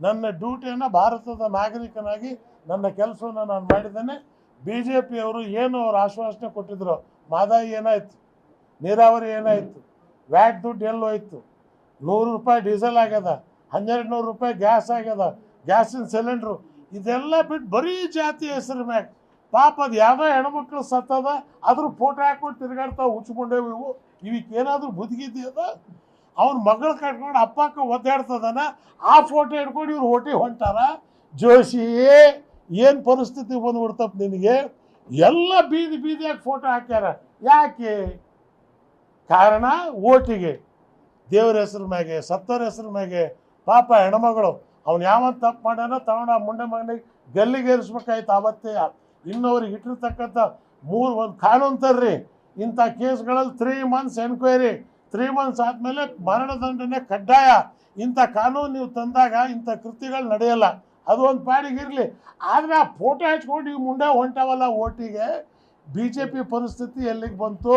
ನನ್ನ ಡ್ಯೂಟಿಯನ್ನು ಭಾರತದ ನಾಗರಿಕನಾಗಿ ನನ್ನ ಕೆಲಸವನ್ನು ನಾನು ಮಾಡಿದ್ದೇನೆ. ಬಿ ಜೆ ಪಿಯವರು ಏನು ಅವ್ರು ಆಶ್ವಾಸನೆ ಕೊಟ್ಟಿದ್ರು, ಮಾದಾಯಿ ಏನಾಯಿತು? ನೀರಾವರಿ ಏನಾಯಿತು? ವ್ಯಾಟ್ ದುಡ್ಡು ಎಲ್ಲೋಯ್ತು? ನೂರು ರೂಪಾಯಿ ಡೀಸೆಲ್ ಆಗ್ಯದ? ಹನ್ನೆರಡು ನೂರು ರೂಪಾಯಿ ಗ್ಯಾಸ್ ಆಗ್ಯದ? ಗ್ಯಾಸಿನ ಸಿಲಿಂಡ್ರು? ಇದೆಲ್ಲ ಬಿಟ್ಟು ಬರೀ ಜಾತಿ ಹೆಸರು ಮ್ಯಾಗ. ಪಾಪ ಅದು ಯಾವುದೋ ಹೆಣ್ಮಕ್ಳು ಸತ್ತದ ಅದ್ರ ಫೋಟೋ ಹಾಕ್ಕೊಂಡು ತಿರುಗಾಡ್ತಾವೆ ಹುಚ್ಕೊಂಡೇವು ಇವು. ಇವಕ್ಕೇನಾದರೂ ಬುದ್ಧಿಗಿದ್ಯದ ಅವ್ನ ಮಗಳು ಕಟ್ಕೊಂಡು ಅಪ್ಪಕ್ಕ ಒದ್ದಾಡ್ತದನ ಆ ಫೋಟೋ ಹಿಡ್ಕೊಂಡು ಇವ್ರು ಹೊಟ್ಟಿ ಹೊಂಟಾರ? ಜೋಶಿಯೇ ಏನು ಪರಿಸ್ಥಿತಿ ಬಂದ್ಬಿಡ್ತಪ್ಪ ನಿನಗೆ? ಎಲ್ಲ ಬೀದಿ ಬೀದಿಯಾಗಿ ಫೋಟೋ ಹಾಕ್ಯಾರ. ಯಾಕೆ? ಕಾರಣ ಓಟಿಗೆ. ದೇವ್ರ ಹೆಸ್ರ ಮ್ಯಾಗೆ ಸತ್ತವ್ರ ಹೆಸ್ರ ಮ್ಯಾಗೆ. ಪಾಪ ಹೆಣ್ಮಗಳು, ಅವ್ನು ಯಾವ ತಪ್ಪು ಮಾಡ್ಯಾನ ತಗೊಂಡ ಆ ಮುಂಡೆ ಮಗನಿಗೆ ಗಲ್ಲಿಗೆ ಏರಿಸ್ಬೇಕಾಯ್ತು ಅವತ್ತೇ ಇನ್ನವ್ರಿಗೆ ಇಟ್ಟಿರ್ತಕ್ಕಂಥ ಮೂರು ಒಂದು ಕಾನೂನು ತರ್ರಿ. ಇಂಥ ಕೇಸ್ಗಳಲ್ಲಿ three months enquiry three months ಆದಮೇಲೆ ಮರಣದಂಡನೆ ಕಡ್ಡಾಯ. ಇಂಥ ಕಾನೂನು ನೀವು ತಂದಾಗ ಇಂಥ ಕೃತಿಗಳು ನಡೆಯಲ್ಲ. ಅದು ಒಂದು ಪಾಡಿಗೆ ಇರಲಿ. ಆದರೆ ಆ ಫೋಟೋ ಹಚ್ಕೊಂಡು ಈ ಮುಂಡೆ ಹೊಂಟವಲ್ಲ ಓಟಿಗೆ ಬಿ ಜೆ ಪಿ ಪರಿಸ್ಥಿತಿ ಎಲ್ಲಿಗೆ ಬಂತು?